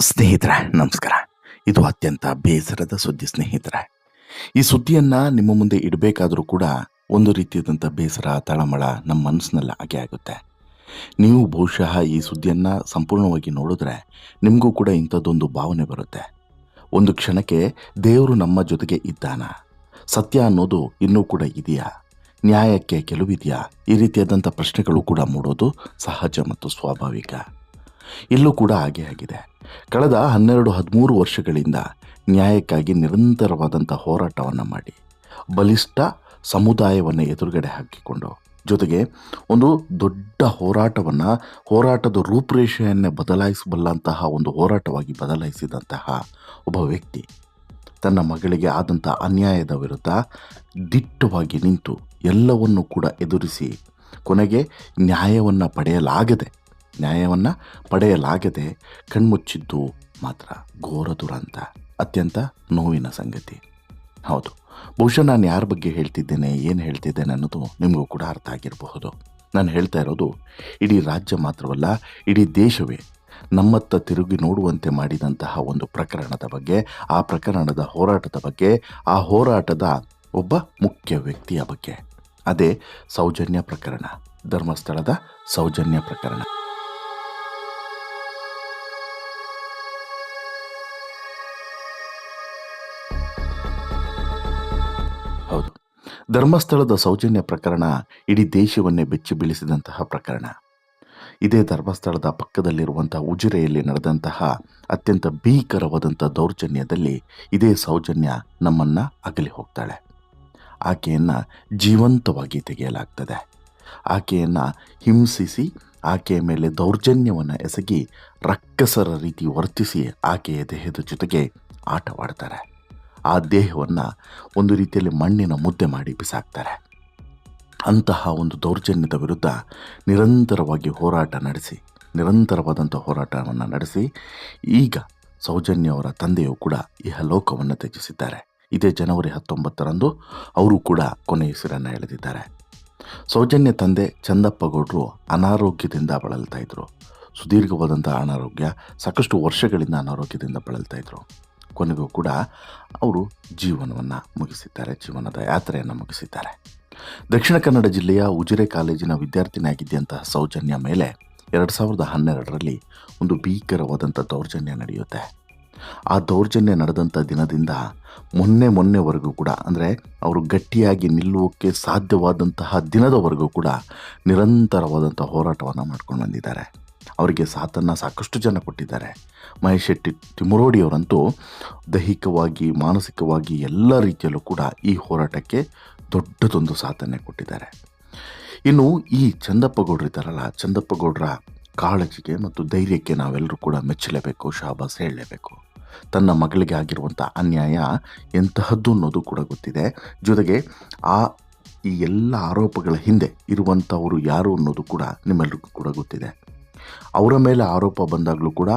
ಸ್ನೇಹಿತರೆ, ನಮಸ್ಕಾರ. ಇದು ಅತ್ಯಂತ ಬೇಸರದ ಸುದ್ದಿ ಸ್ನೇಹಿತರೆ. ಈ ಸುದ್ದಿಯನ್ನ ನಿಮ್ಮ ಮುಂದೆ ಇಡಬೇಕಾದರೂ ಕೂಡ ಒಂದು ರೀತಿಯಾದಂಥ ಬೇಸರ, ತಳಮಳ ನಮ್ಮ ಮನಸ್ಸಿನಲ್ಲಿ ಹಾಗೆ ಆಗುತ್ತೆ. ನೀವು ಬಹುಶಃ ಈ ಸುದ್ದಿಯನ್ನು ಸಂಪೂರ್ಣವಾಗಿ ನೋಡಿದ್ರೆ ನಿಮಗೂ ಕೂಡ ಇಂಥದ್ದೊಂದು ಭಾವನೆ ಬರುತ್ತೆ. ಒಂದು ಕ್ಷಣಕ್ಕೆ ದೇವರು ನಮ್ಮ ಜೊತೆಗೆ ಇದ್ದಾನ. ಸತ್ಯ ಅನ್ನೋದು ಇನ್ನೂ ಕೂಡ ಇದೆಯಾ? ನ್ಯಾಯಕ್ಕೆ ಗೆಲುವಿದೆಯಾ? ಈ ರೀತಿಯಾದಂಥ ಪ್ರಶ್ನೆಗಳು ಕೂಡ ಮೂಡೋದು ಸಹಜ ಮತ್ತು ಸ್ವಾಭಾವಿಕ. ಇಲ್ಲೂ ಕೂಡ ಹಾಗೆ ಆಗಿದೆ. ಕಳೆದ ಹನ್ನೆರಡು ಹದಿಮೂರು ವರ್ಷಗಳಿಂದ ನ್ಯಾಯಕ್ಕಾಗಿ ನಿರಂತರವಾದಂಥ ಹೋರಾಟವನ್ನು ಮಾಡಿ, ಬಲಿಷ್ಠ ಸಮುದಾಯವನ್ನು ಎದುರುಗಡೆ ಹಾಕಿಕೊಂಡು, ಜೊತೆಗೆ ಒಂದು ದೊಡ್ಡ ಹೋರಾಟವನ್ನು, ಹೋರಾಟದ ರೂಪುರೇಷೆಯನ್ನೇ ಬದಲಾಯಿಸಬಲ್ಲಂತಹ ಒಂದು ಹೋರಾಟವಾಗಿ ಬದಲಾಯಿಸಿದಂತಹ ಒಬ್ಬ ವ್ಯಕ್ತಿ, ತನ್ನ ಮಗಳಿಗೆ ಆದಂಥ ಅನ್ಯಾಯದ ವಿರುದ್ಧ ದಿಟ್ಟವಾಗಿ ನಿಂತು ಎಲ್ಲವನ್ನು ಕೂಡ ಎದುರಿಸಿ ಕೊನೆಗೆ ನ್ಯಾಯವನ್ನು ಪಡೆಯಲಾಗದೆ ನ್ಯಾಯವನ್ನು ಪಡೆಯಲಾಗದೆ ಕಣ್ಮುಚ್ಚಿದ್ದು ಮಾತ್ರ ಘೋರ ದುರಂತ, ಅತ್ಯಂತ ನೋವಿನ ಸಂಗತಿ. ಹೌದು, ಬಹುಶಃ ನಾನು ಯಾರ ಬಗ್ಗೆ ಹೇಳ್ತಿದ್ದೇನೆ, ಏನು ಹೇಳ್ತಿದ್ದೇನೆ ಅನ್ನೋದು ನಿಮಗೂ ಕೂಡ ಅರ್ಥ ಆಗಿರಬಹುದು. ನಾನು ಹೇಳ್ತಾ ಇರೋದು, ಇಡೀ ರಾಜ್ಯ ಮಾತ್ರವಲ್ಲ, ಇಡೀ ದೇಶವೇ ನಮ್ಮತ್ತ ತಿರುಗಿ ನೋಡುವಂತೆ ಮಾಡಿದಂತಹ ಒಂದು ಪ್ರಕರಣದ ಬಗ್ಗೆ, ಆ ಪ್ರಕರಣದ ಹೋರಾಟದ ಬಗ್ಗೆ, ಆ ಹೋರಾಟದ ಒಬ್ಬ ಮುಖ್ಯ ವ್ಯಕ್ತಿಯ ಬಗ್ಗೆ. ಅದೇ ಸೌಜನ್ಯ ಪ್ರಕರಣ, ಧರ್ಮಸ್ಥಳದ ಸೌಜನ್ಯ ಪ್ರಕರಣ. ಧರ್ಮಸ್ಥಳದ ಸೌಜನ್ಯ ಪ್ರಕರಣ ಇಡೀ ದೇಶವನ್ನೇ ಬೆಚ್ಚಿ ಬೀಳಿಸಿದಂತಹ ಪ್ರಕರಣ. ಇದೇ ಧರ್ಮಸ್ಥಳದ ಪಕ್ಕದಲ್ಲಿರುವಂತಹ ಉಜಿರೆಯಲ್ಲಿ ನಡೆದಂತಹ ಅತ್ಯಂತ ಭೀಕರವಾದಂಥ ದೌರ್ಜನ್ಯದಲ್ಲಿ ಇದೇ ಸೌಜನ್ಯ ನಮ್ಮನ್ನು ಅಗಲಿ ಹೋಗ್ತಾಳೆ. ಆಕೆಯನ್ನು ಜೀವಂತವಾಗಿ ತೆಗೆಯಲಾಗ್ತದೆ. ಆಕೆಯನ್ನು ಹಿಂಸಿಸಿ ಆಕೆಯ ಮೇಲೆ ದೌರ್ಜನ್ಯವನ್ನು ಎಸಗಿ ರಕ್ಕಸರ ರೀತಿ ವರ್ತಿಸಿ ಆಕೆಯ ದೇಹದ ಜೊತೆಗೆ ಆಟವಾಡ್ತಾರೆ. ಆ ದೇಹವನ್ನು ಒಂದು ರೀತಿಯಲ್ಲಿ ಮಣ್ಣಿನ ಮುದ್ದೆ ಮಾಡಿ ಬಿಸಾಕ್ತಾರೆ. ಅಂತಹ ಒಂದು ದೌರ್ಜನ್ಯದ ವಿರುದ್ಧ ನಿರಂತರವಾಗಿ ಹೋರಾಟ ನಡೆಸಿ ನಿರಂತರವಾದಂಥ ಹೋರಾಟವನ್ನು ನಡೆಸಿ, ಈಗ ಸೌಜನ್ಯ ಅವರ ತಂದೆಯು ಕೂಡ ಇಹಲೋಕವನ್ನು ತ್ಯಜಿಸಿದ್ದಾರೆ. ಇದೇ ಜನವರಿ ಹತ್ತೊಂಬತ್ತರಂದು ಅವರು ಕೂಡ ಕೊನೆಯುಸಿರನ್ನು ಎಳೆದಿದ್ದಾರೆ. ಸೌಜನ್ಯ ತಂದೆ ಚಂದಪ್ಪ ಗೌಡರು ಅನಾರೋಗ್ಯದಿಂದ ಬಳಲ್ತಾ ಇದ್ರು. ಸುದೀರ್ಘವಾದಂಥ ಅನಾರೋಗ್ಯ, ಸಾಕಷ್ಟು ವರ್ಷಗಳಿಂದ ಅನಾರೋಗ್ಯದಿಂದ ಬಳಲ್ತಾ ಇದ್ರು. ಕೊನೆಗೂ ಕೂಡ ಅವರು ಜೀವನವನ್ನು ಮುಗಿಸಿದ್ದಾರೆ, ಜೀವನದ ಯಾತ್ರೆಯನ್ನು ಮುಗಿಸಿದ್ದಾರೆ. ದಕ್ಷಿಣ ಕನ್ನಡ ಜಿಲ್ಲೆಯ ಉಜಿರೆ ಕಾಲೇಜಿನ ವಿದ್ಯಾರ್ಥಿನಿಯಾಗಿದ್ದಂತಹ ಸೌಜನ್ಯ ಮೇಲೆ ಎರಡು ಸಾವಿರದ ಹನ್ನೆರಡರಲ್ಲಿ ಒಂದು ಭೀಕರವಾದಂಥ ದೌರ್ಜನ್ಯ ನಡೆಯುತ್ತೆ. ಆ ದೌರ್ಜನ್ಯ ನಡೆದಂಥ ದಿನದಿಂದ ಮೊನ್ನೆ ಮೊನ್ನೆವರೆಗೂ ಕೂಡ, ಅಂದರೆ ಅವರು ಗಟ್ಟಿಯಾಗಿ ನಿಲ್ಲುವಕ್ಕೆ ಸಾಧ್ಯವಾದಂತಹ ದಿನದವರೆಗೂ ಕೂಡ ನಿರಂತರವಾದಂಥ ಹೋರಾಟವನ್ನು ಮಾಡ್ಕೊಂಡು ಬಂದಿದ್ದಾರೆ. ಅವರಿಗೆ ಸಾಥನ್ನು ಸಾಕಷ್ಟು ಜನ ಕೊಟ್ಟಿದ್ದಾರೆ. ಮಹೇಶ್ ಶೆಟ್ಟಿ ತಿಮುರೋಡಿಯವರಂತೂ ದೈಹಿಕವಾಗಿ, ಮಾನಸಿಕವಾಗಿ ಎಲ್ಲ ರೀತಿಯಲ್ಲೂ ಕೂಡ ಈ ಹೋರಾಟಕ್ಕೆ ದೊಡ್ಡದೊಂದು ಸಾಥನ್ನೇ ಕೊಟ್ಟಿದ್ದಾರೆ. ಇನ್ನು ಈ ಚಂದಪ್ಪ ಚಂದಪ್ಪಗೌಡರ ಇದ್ದಾರಲ್ಲ, ಚಂದಪ್ಪಗೌಡ್ರ ಕಾಳಜಿಗೆ ಮತ್ತು ಧೈರ್ಯಕ್ಕೆ ನಾವೆಲ್ಲರೂ ಕೂಡ ಮೆಚ್ಚಲೇಬೇಕು, ಶಾಬಾಸ್ ಹೇಳಲೇಬೇಕು. ತನ್ನ ಮಗಳಿಗೆ ಆಗಿರುವಂಥ ಅನ್ಯಾಯ ಎಂತಹದ್ದು ಅನ್ನೋದು ಕೂಡ ಗೊತ್ತಿದೆ. ಜೊತೆಗೆ ಆ ಈ ಎಲ್ಲ ಆರೋಪಗಳ ಹಿಂದೆ ಇರುವಂಥವರು ಯಾರು ಅನ್ನೋದು ಕೂಡ ನಿಮ್ಮೆಲ್ಲರಿಗೂ ಕೂಡ ಗೊತ್ತಿದೆ. ಅವರ ಮೇಲೆ ಆರೋಪ ಬಂದಾಗಲೂ ಕೂಡ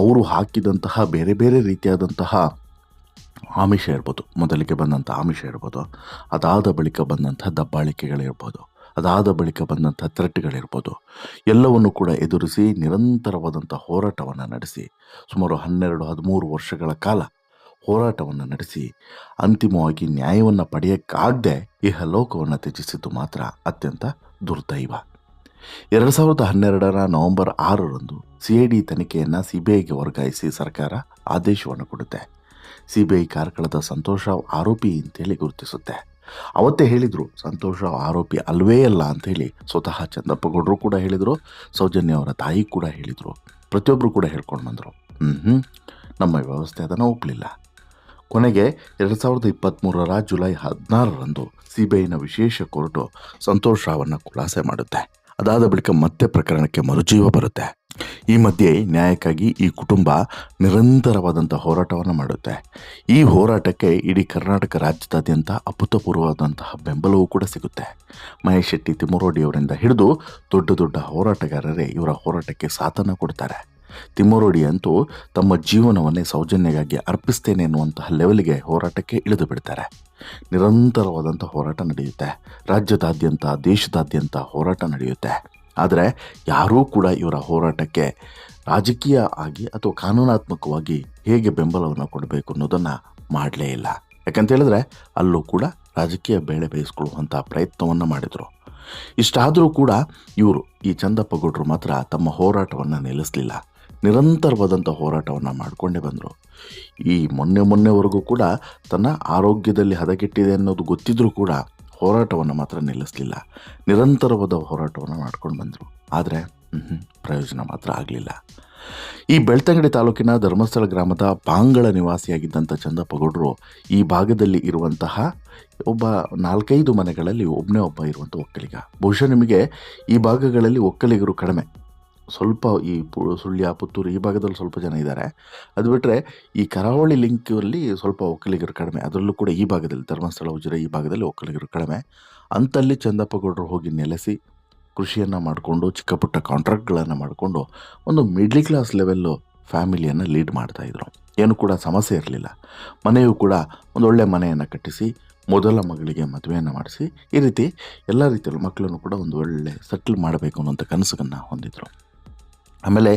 ಅವರು ಹಾಕಿದಂತಹ ಬೇರೆ ಬೇರೆ ರೀತಿಯಾದಂತಹ ಆಮಿಷ ಇರ್ಬೋದು. ಮೊದಲಿಗೆ ಬಂದಂಥ ಆಮಿಷ ಇರ್ಬೋದು. ಅದಾದ ಬಳಿಕ ಬಂದಂಥ ದಬ್ಬಾಳಿಕೆಗಳಿರ್ಬೋದು ಅದಾದ ಬಳಿಕ ಬಂದಂಥ ಥ್ರೆಟ್ಗಳಿರ್ಬೋದು ಎಲ್ಲವನ್ನು ಕೂಡ ಎದುರಿಸಿ ನಿರಂತರವಾದಂಥ ಹೋರಾಟವನ್ನು ನಡೆಸಿ ಸುಮಾರು ಹನ್ನೆರಡು, ಹದಿಮೂರು ವರ್ಷಗಳ ಕಾಲ ಹೋರಾಟವನ್ನು ನಡೆಸಿ ಅಂತಿಮವಾಗಿ ನ್ಯಾಯವನ್ನು ಪಡೆಯೋಕ್ಕಾಗದೆ ಇಹಲೋಕವನ್ನು ತ್ಯಜಿಸಿದ್ದು ಮಾತ್ರ ಅತ್ಯಂತ ದುರ್ದೈವ. ಎರಡು ಸಾವಿರದ ಹನ್ನೆರಡರ ನವೆಂಬರ್ ಆರರಂದು ಸಿ ಐ ಡಿ ತನಿಖೆಯನ್ನು ಸಿ ಬಿ ಐಗೆ ವರ್ಗಾಯಿಸಿ ಸರ್ಕಾರ ಆದೇಶವನ್ನು ಕೊಡುತ್ತೆ. ಸಿ ಬಿ ಕಾರ್ಕಳದ ಸಂತೋಷ ಆರೋಪಿ ಅಂತೇಳಿ ಗುರುತಿಸುತ್ತೆ. ಅವತ್ತೇ ಹೇಳಿದರು, ಸಂತೋಷ ಆರೋಪಿ ಅಲ್ವೇ ಅಲ್ಲ ಅಂಥೇಳಿ ಸ್ವತಃ ಚಂದಪ್ಪಗೌಡರು ಕೂಡ ಹೇಳಿದರು, ಸೌಜನ್ಯ ಅವರ ತಾಯಿ ಕೂಡ ಹೇಳಿದರು ಪ್ರತಿಯೊಬ್ಬರು ಕೂಡ ಹೇಳ್ಕೊಂಡು ಬಂದರು. ಹ್ಞೂ ನಮ್ಮ ವ್ಯವಸ್ಥೆ ಅದನ್ನು ಒಪ್ಪಲಿಲ್ಲ ಕೊನೆಗೆ ಎರಡು ಸಾವಿರದ ಇಪ್ಪತ್ತ್ಮೂರರ ಜುಲೈ ಹದಿನಾರರಂದು ಸಿಬಿಐನ ವಿಶೇಷ ಕೋರ್ಟು ಸಂತೋಷ್ ರಾವನ್ನು ಖುಲಾಸೆ ಮಾಡುತ್ತೆ. ಅದಾದ ಬಳಿಕ ಮತ್ತೆ ಪ್ರಕರಣಕ್ಕೆ ಮರುಜೀವ ಬರುತ್ತೆ. ಈ ಮಧ್ಯೆ ನ್ಯಾಯಕ್ಕಾಗಿ ಈ ಕುಟುಂಬ ನಿರಂತರವಾದಂಥ ಹೋರಾಟವನ್ನು ಮಾಡುತ್ತೆ. ಈ ಹೋರಾಟಕ್ಕೆ ಇಡೀ ಕರ್ನಾಟಕ ರಾಜ್ಯದಾದ್ಯಂತ ಅಭೂತಪೂರ್ವವಾದಂತಹ ಬೆಂಬಲವೂ ಕೂಡ ಸಿಗುತ್ತೆ. ಮಹೇಶ್ ಶೆಟ್ಟಿ ತಿಮ್ಮರೋಡಿಯವರಿಂದ ಹಿಡಿದು ದೊಡ್ಡ ದೊಡ್ಡ ಹೋರಾಟಗಾರರೇ ಇವರ ಹೋರಾಟಕ್ಕೆ ಸಾಥನ ಕೊಡ್ತಾರೆ. ತಿಮ್ಮರೋಡಿ ಅಂತೂ ತಮ್ಮ ಜೀವನವನ್ನೇ ಸೌಜನ್ಯಗಾಗಿ ಅರ್ಪಿಸ್ತೇನೆ ಎನ್ನುವಂತಹ ಲೆವೆಲ್ಗೆ ಹೋರಾಟಕ್ಕೆ ಇಳಿದು ಬಿಡ್ತಾರೆ. ನಿರಂತರವಾದಂಥ ಹೋರಾಟ ನಡೆಯುತ್ತೆ. ರಾಜ್ಯದಾದ್ಯಂತ, ದೇಶದಾದ್ಯಂತ ಹೋರಾಟ ನಡೆಯುತ್ತೆ. ಆದರೆ ಯಾರೂ ಕೂಡ ಇವರ ಹೋರಾಟಕ್ಕೆ ರಾಜಕೀಯ ಆಗಿ ಅಥವಾ ಕಾನೂನಾತ್ಮಕವಾಗಿ ಹೇಗೆ ಬೆಂಬಲವನ್ನು ಕೊಡಬೇಕು ಅನ್ನೋದನ್ನು ಮಾಡಲೇ ಇಲ್ಲ. ಯಾಕಂತ ಹೇಳಿದ್ರೆ ಅಲ್ಲೂ ಕೂಡ ರಾಜಕೀಯ ಬೇಳೆ ಬೇಯಿಸ್ಕೊಳ್ಳುವಂಥ ಪ್ರಯತ್ನವನ್ನು ಮಾಡಿದರು. ಇಷ್ಟಾದರೂ ಕೂಡ ಇವರು ಈ ಚಂದಪ್ಪ ಗೌಡರು ಮಾತ್ರ ತಮ್ಮ ಹೋರಾಟವನ್ನು ನಿಲ್ಲಿಸಲಿಲ್ಲ. ನಿರಂತರವಾದಂಥ ಹೋರಾಟವನ್ನು ಮಾಡಿಕೊಂಡೇ ಬಂದರು. ಈ ಮೊನ್ನೆ ಮೊನ್ನೆವರೆಗೂ ಕೂಡ ತನ್ನ ಆರೋಗ್ಯದಲ್ಲಿ ಹದಗೆಟ್ಟಿದೆ ಅನ್ನೋದು ಗೊತ್ತಿದ್ರೂ ಕೂಡ ಹೋರಾಟವನ್ನು ಮಾತ್ರ ನಿಲ್ಲಿಸಲಿಲ್ಲ. ನಿರಂತರವಾದ ಹೋರಾಟವನ್ನು ಮಾಡ್ಕೊಂಡು ಬಂದರು. ಆದರೆ ಪ್ರಯೋಜನ ಮಾತ್ರ ಆಗಲಿಲ್ಲ. ಈ ಬೆಳ್ತಂಗಡಿ ತಾಲೂಕಿನ ಧರ್ಮಸ್ಥಳ ಗ್ರಾಮದ ಪಾಂಗಳ ನಿವಾಸಿಯಾಗಿದ್ದಂಥ ಚಂದಪ್ಪ ಗೌಡರು ಈ ಭಾಗದಲ್ಲಿ ಇರುವಂತಹ ಒಬ್ಬ ನಾಲ್ಕೈದು ಮನೆಗಳಲ್ಲಿ ಒಬ್ಬನೇ ಒಬ್ಬ ಇರುವಂಥ ಒಕ್ಕಲಿಗ. ಬಹುಶಃ ನಿಮಗೆ ಈ ಭಾಗಗಳಲ್ಲಿ ಒಕ್ಕಲಿಗರು ಕಡಿಮೆ. ಸ್ವಲ್ಪ ಈ ಪು ಸುಳ್ಯ ಪುತ್ತೂರು ಈ ಭಾಗದಲ್ಲಿ ಸ್ವಲ್ಪ ಜನ ಇದ್ದಾರೆ. ಅದು ಬಿಟ್ಟರೆ ಈ ಕರಾವಳಿ ಲಿಂಕಲ್ಲಿ ಸ್ವಲ್ಪ ಒಕ್ಕಲಿಗರು ಕಡಿಮೆ. ಅದರಲ್ಲೂ ಕೂಡ ಈ ಭಾಗದಲ್ಲಿ ಧರ್ಮಸ್ಥಳ ಉಜಿರೆ ಈ ಭಾಗದಲ್ಲಿ ಒಕ್ಕಲಿಗರು ಕಡಿಮೆ. ಅಂತಲ್ಲಿ ಚಂದಪ್ಪಗೌಡರು ಹೋಗಿ ನೆಲೆಸಿ ಕೃಷಿಯನ್ನು ಮಾಡಿಕೊಂಡು, ಚಿಕ್ಕ ಪುಟ್ಟ ಕಾಂಟ್ರಾಕ್ಟ್ಗಳನ್ನು ಮಾಡಿಕೊಂಡು ಒಂದು ಮಿಡ್ಲ್ ಕ್ಲಾಸ್ ಲೆವೆಲ್ಲು ಫ್ಯಾಮಿಲಿಯನ್ನು ಲೀಡ್ ಮಾಡ್ತಾಯಿದ್ರು ಏನು ಕೂಡ ಸಮಸ್ಯೆ ಇರಲಿಲ್ಲ. ಮನೆಯೂ ಕೂಡ ಒಂದು ಒಳ್ಳೆಯ ಮನೆಯನ್ನು ಕಟ್ಟಿಸಿ, ಮೊದಲ ಮಗಳಿಗೆ ಮದುವೆಯನ್ನು ಮಾಡಿಸಿ, ಈ ರೀತಿ ಎಲ್ಲ ರೀತಿಯಲ್ಲೂ ಮಕ್ಕಳನ್ನು ಕೂಡ ಒಂದು ಒಳ್ಳೆ ಸೆಟ್ಲ್ ಮಾಡಬೇಕು ಅನ್ನೋಂಥ ಕನಸನ್ನು ಹೊಂದಿದ್ರು. ಆಮೇಲೆ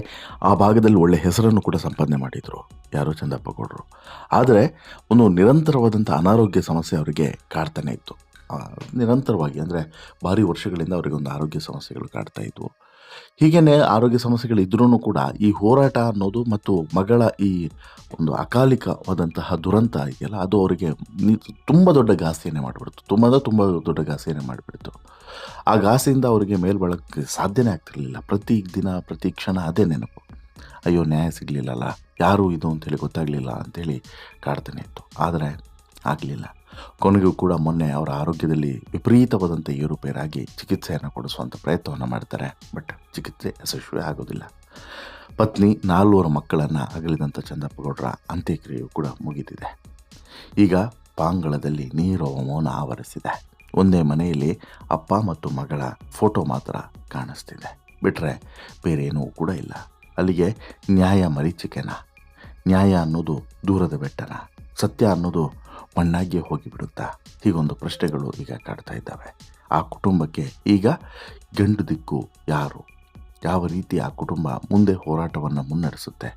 ಆ ಭಾಗದಲ್ಲಿ ಒಳ್ಳೆ ಹೆಸರನ್ನು ಕೂಡ ಸಂಪಾದನೆ ಮಾಡಿದರು ಯಾರೋ ಚಂದಪ್ಪ ಗೌಡರು ಆದರೆ ಒಂದು ನಿರಂತರವಾದಂಥ ಅನಾರೋಗ್ಯ ಸಮಸ್ಯೆ ಅವರಿಗೆ ಕಾಡ್ತಾನೆ ಇತ್ತು. ನಿರಂತರವಾಗಿ ಅಂದರೆ ಭಾರಿ ವರ್ಷಗಳಿಂದ ಅವರಿಗೆ ಒಂದು ಆರೋಗ್ಯ ಸಮಸ್ಯೆಗಳು ಕಾಡ್ತಾ ಇದ್ವು. ಹೀಗೇ ಆರೋಗ್ಯ ಸಮಸ್ಯೆಗಳು ಇದ್ರೂ ಕೂಡ ಈ ಹೋರಾಟ ಅನ್ನೋದು ಮತ್ತು ಮಗಳ ಈ ಒಂದು ಅಕಾಲಿಕವಾದಂತಹ ದುರಂತ ಇದೆಯಲ್ಲ, ಅದು ಅವರಿಗೆ ತುಂಬ ದೊಡ್ಡ ಘಾಸಿಯನ್ನೇ ಮಾಡಿಬಿಡ್ತು. ತುಂಬ ತುಂಬ ದೊಡ್ಡ ಘಾಸಿಯನ್ನೇ ಮಾಡಿಬಿಡ್ತು. ಆ ಗಾಸೆಯಿಂದ ಅವರಿಗೆ ಮೇಲ್ಬಳಕ್ಕೆ ಸಾಧ್ಯನೇ ಆಗ್ತಿರಲಿಲ್ಲ. ಪ್ರತಿ ದಿನ, ಪ್ರತಿ ಕ್ಷಣ ಅದೇ ನೆನಪು. ಅಯ್ಯೋ, ನ್ಯಾಯ ಸಿಗಲಿಲ್ಲಲ್ಲ, ಯಾರು ಇದು ಅಂತೇಳಿ ಗೊತ್ತಾಗಲಿಲ್ಲ ಅಂತೇಳಿ ಕಾಡ್ತಾನೆ ಇತ್ತು. ಆದರೆ ಆಗಲಿಲ್ಲ. ಕೊನೆಗೂ ಕೂಡ ಮೊನ್ನೆ ಅವರ ಆರೋಗ್ಯದಲ್ಲಿ ವಿಪರೀತವಾದಂಥ ಏರುಪೇರಾಗಿ ಚಿಕಿತ್ಸೆಯನ್ನು ಕೊಡಿಸುವಂಥ ಪ್ರಯತ್ನವನ್ನು ಮಾಡ್ತಾರೆ. ಬಟ್ ಚಿಕಿತ್ಸೆ ಯಶಸ್ವಿ ಆಗೋದಿಲ್ಲ. ಪತ್ನಿ, ನಾಲ್ವರು ಮಕ್ಕಳನ್ನು ಅಗಲಿದಂಥ ಚಂದಪ್ಪಗೌಡರ ಅಂತ್ಯಕ್ರಿಯೆಯು ಕೂಡ ಮುಗಿದಿದೆ. ಈಗ ಪಾಂಗಳದಲ್ಲಿ ನೀರವ ಮೌನ ಆವರಿಸಿದೆ. ಒಂದೇ ಮನೆಯಲ್ಲಿ ಅಪ್ಪ ಮತ್ತು ಮಗಳ ಫೋಟೋ ಮಾತ್ರ ಕಾಣಿಸ್ತಿದೆ. ಬಿಟ್ಟರೆ ಬೇರೇನೂ ಕೂಡ ಇಲ್ಲ. ಅಲ್ಲಿಗೆ ನ್ಯಾಯ ಮರೀಚಿಕೆನ? ನ್ಯಾಯ ಅನ್ನೋದು ದೂರದ ಬೆಟ್ಟನ? ಸತ್ಯ ಅನ್ನೋದು ಮಣ್ಣಾಗಿಯೇ ಹೋಗಿಬಿಡುತ್ತಾ? ಹೀಗೊಂದು ಪ್ರಶ್ನೆಗಳು ಈಗ ಕಾಡ್ತಾ ಇದ್ದಾವೆ. ಆ ಕುಟುಂಬಕ್ಕೆ ಈಗ ಗಂಡು ದಿಕ್ಕು ಯಾರು? ಯಾವ ರೀತಿ ಆ ಕುಟುಂಬ ಮುಂದೆ ಹೋರಾಟವನ್ನು ಮುನ್ನಡೆಸುತ್ತೆ?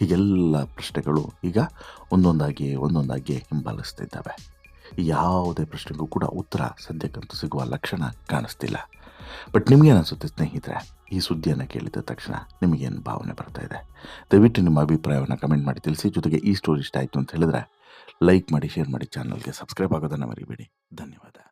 ಹೀಗೆಲ್ಲ ಪ್ರಶ್ನೆಗಳು ಈಗ ಒಂದೊಂದಾಗಿ ಒಂದೊಂದಾಗಿ ಹಿಂಬಾಲಿಸ್ತಿದ್ದಾವೆ. ಯಾವುದೇ ಪ್ರಶ್ನೆಗೂ ಕೂಡ ಉತ್ತರ ಸದ್ಯಕ್ಕಂತೂ ಸಿಗುವ ಲಕ್ಷಣ ಕಾಣಿಸ್ತಿಲ್ಲ. ಬಟ್ ನಿಮಗೇನು ಅನಿಸುತ್ತೆ ಸ್ನೇಹಿತರೆ, ಈ ಸುದ್ದಿಯನ್ನು ಕೇಳಿದ ತಕ್ಷಣ ನಿಮಗೇನು ಭಾವನೆ ಬರ್ತಾ ಇದೆ? ದಯವಿಟ್ಟು ನಿಮ್ಮ ಅಭಿಪ್ರಾಯವನ್ನು ಕಮೆಂಟ್ ಮಾಡಿ ತಿಳಿಸಿ. ಜೊತೆಗೆ ಈ ಸ್ಟೋರಿ ಇಷ್ಟ ಆಯಿತು ಅಂತ ಹೇಳಿದ್ರೆ ಲೈಕ್ ಮಾಡಿ ಶೇರ್ ಮಾಡಿ ಚಾನಲ್ಗೆ ಸಬ್ಸ್ಕ್ರೈಬ್ ಆಗೋದನ್ನು ಮರಿಬೇಡಿ. ಧನ್ಯವಾದ.